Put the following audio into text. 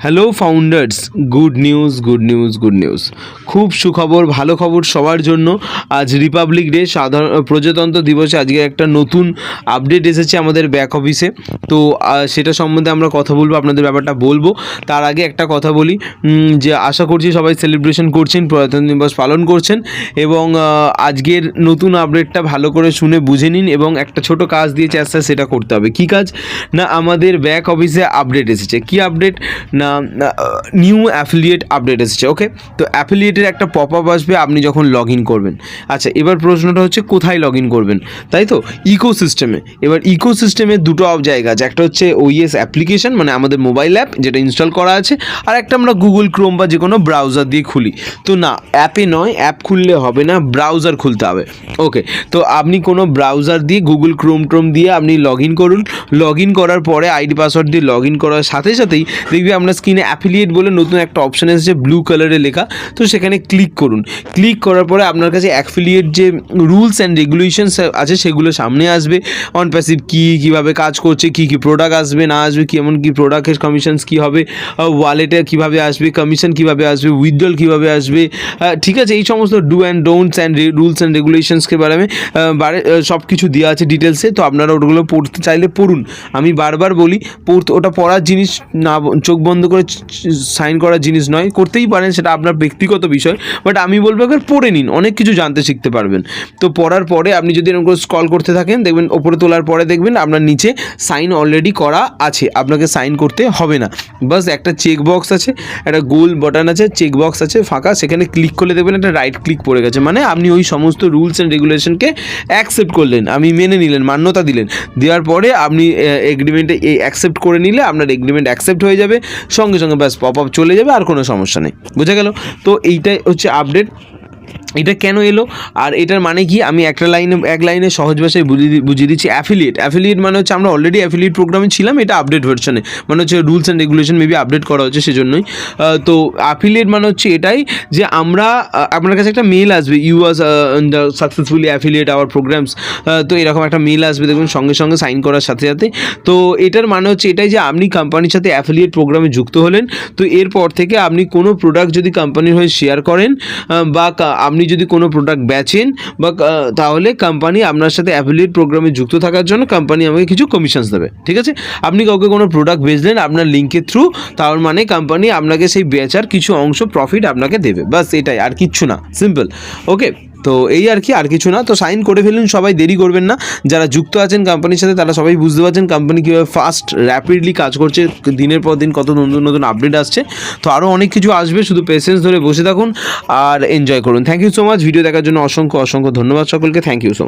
Hello founders good news good news good news খুব সুখবর, ভালো খবর সবার জন্য। আজ রিপাবলিক ডে সাধারণ, প্রজাতন্ত্র দিবসে আজকে একটা নতুন আপডেট এসেছে আমাদের ব্যাক অফিসে তো সেটা সম্বন্ধে আমরা কথা বলব, আপনাদের ব্যাপারটা বলব। তার আগে একটা কথা বলি যে আশা করছি সবাই সেলিব্রেশন করছেন, প্রজাতন্ত্র দিবস পালন করছেন, এবং আজকের নতুন আপডেটটা ভালো করে শুনে বুঝে নিন, এবং একটা ছোট কাজ দিয়েছে আস্তে সেটা করতে হবে। কী কাজ? না, আমাদের ব্যাক অফিসে আপডেট এসেছে। কি আপডেট না নিউ অ্যাফিলিয়েট আপডেট এসেছে ওকে তো অ্যাফিলিয়েটের একটা পপ আপ আসবে, আপনি যখন লগ ইন করবেন। আচ্ছা এবার প্রশ্নটা হচ্ছে, কোথায় লগ ইন করবেন? তাই তো? ইকো সিস্টেমে এবার ইকো সিস্টেমে দুটো জায়গা আছে, একটা হচ্ছে ওইএস অ্যাপ্লিকেশন মানে আমাদের মোবাইল অ্যাপ যেটা ইনস্টল করা আছে, আর একটা আমরা গুগল ক্রোম বা যে কোনো ব্রাউজার দিয়ে খুলি। তো না অ্যাপে নয় অ্যাপ খুললে হবে না ব্রাউজার খুলতে হবে ওকে তো আপনি কোনো ব্রাউজার দিয়ে গুগল ক্রোম ট্রোম দিয়ে আপনি লগ ইন করুন। লগ ইন করার পরে আইডি পাসওয়ার্ড দিয়ে লগ ইন করার সাথে সাথেই দেখবি আপনার স্ক্রিনে অ্যাফিলিয়েট বলে নতুন একটা অপশান এসেছে ব্লু কালারে লেখা। তো সেখানে ক্লিক করুন। ক্লিক করার পরে আপনার কাছে অ্যাফিলিয়েট যে রুলস অ্যান্ড রেগুলেশনস আছে, সেগুলো সামনে আসবে। অন প্যাসিভ কী, কীভাবে কাজ করছে, কী কী প্রোডাক্ট আসবে, না আসবে কেমন কী প্রোডাক্টের কমিশনস কী হবে ওয়ালেটে কীভাবে আসবে কমিশন কীভাবে আসবে উইথড্রল কীভাবে আসবে ঠিক আছে, এই সমস্ত do and don'ts and rules and রেগুলেশনসকে বারে বারে সব কিছু দেওয়া আছে ডিটেলসে তো আপনারা ওগুলো পড়তে চাইলে পড়ুন। আমি বারবার বলি, পড়তে, ওটা পড়ার জিনিস না, চোখ বন্ধ করে সাইন করার জিনিস নয়, করতেই পারেন, সেটা আপনার ব্যক্তিগত বিষয় বাট আমি বলব একবার পড়ে নিন, অনেক কিছু জানতে শিখতে পারবেন। তো পড়ার পরে আপনি যদি এরকম করে স্কল করতে থাকেন, দেখবেন ওপরে তোলার পরে দেখবেন আপনার নিচে সাইন অলরেডি করা আছে, আপনাকে সাইন করতে হবে না। বাস একটা চেক বক্স আছে, একটা গোল বাটন আছে চেক বক্স আছে, ফাঁকা, সেখানে ক্লিক করলে দেখবেন একটা রাইট ক্লিক পড়ে গেছে। মানে আপনি ওই সমস্ত রুলস অ্যান্ড রেগুলেশনকে অ্যাকসেপ্ট করলেন আপনি মেনে নিলেন, মান্যতা দিলেন। দেওয়ার পরে আপনি এগ্রিমেন্টে অ্যাকসেপ্ট করে নিলে আপনার এগ্রিমেন্ট অ্যাকসেপ্ট হয়ে যাবে। সঙ্গে সঙ্গে ব্যাস পপ আপ চলে যাবে, আর কোনো সমস্যা নেই। বুঝে গেল? তো এইটাই হচ্ছে আপডেট এটা কেন এলো? আর এটার মানে কি? আমি একটা লাইনে, এক লাইনে সহজ ভাষায় বুঝিয়ে বুঝিয়ে দিচ্ছি অ্যাফিলিয়েট অ্যাফিলিয়েট মানে হচ্ছে আমরা অলরেডি অ্যাফিলিয়েট প্রোগ্রামে ছিলাম, এটা আপডেট ভার্সনে মানে হচ্ছে rules and regulation maybe update করা হচ্ছে সেজন্যই। তো অ্যাফিলিয়েট মানে হচ্ছে এটাই যে আমরা আপনার কাছে একটা মেল আসবে you was successfully affiliate our programs তো এরকম একটা মেল আসবে, দেখুন, সঙ্গে সঙ্গে সাইন করার সাথে সাথে। তো এটার মানে হচ্ছে এটাই যে আপনি কোম্পানির সাথে অ্যাফিলিয়েট প্রোগ্রামে যুক্ত হলেন, তো এরপর থেকে আপনি কোনো প্রোডাক্ট যদি কোম্পানির হয়ে শেয়ার করেন বা কা- আপনি যদি কোনো প্রোডাক্ট বেচেন বা তাহলে কোম্পানি আপনার সাথে অ্যাফিলিয়েট প্রোগ্রামে যুক্ত থাকার জন্য কোম্পানি আমাকে কিছু কমিশনস দেবে, ঠিক আছে? আপনি কাউকে কোনো প্রোডাক্ট বেচলেন আপনার লিঙ্কের থ্রু তার মানে কোম্পানি আপনাকে সেই বেচার কিছু অংশ প্রফিট আপনাকে দেবে বাস এটাই, আর কিচ্ছু না সিম্পল ওকে তো এই আর কি, আর কিছু না। তো সাইন করে ফেলুন, সবাই দেরি করবেন না। যারা যুক্ত আছেন কোম্পানির সাথে, তারা সবাই বুঝতে পারছেন কোম্পানি কীভাবে ফাস্ট র্যাপিডলি কাজ করছে। দিনের পর দিন কত নতুন নতুন আপডেট আসছে। তো আরও অনেক কিছু আসবে, শুধু পেশেন্স ধরে বসে থাকুন আর এনজয় করুন। Thank you so much video দেখার জন্য অসংখ্য অসংখ্য ধন্যবাদ সকলকে। Thank you so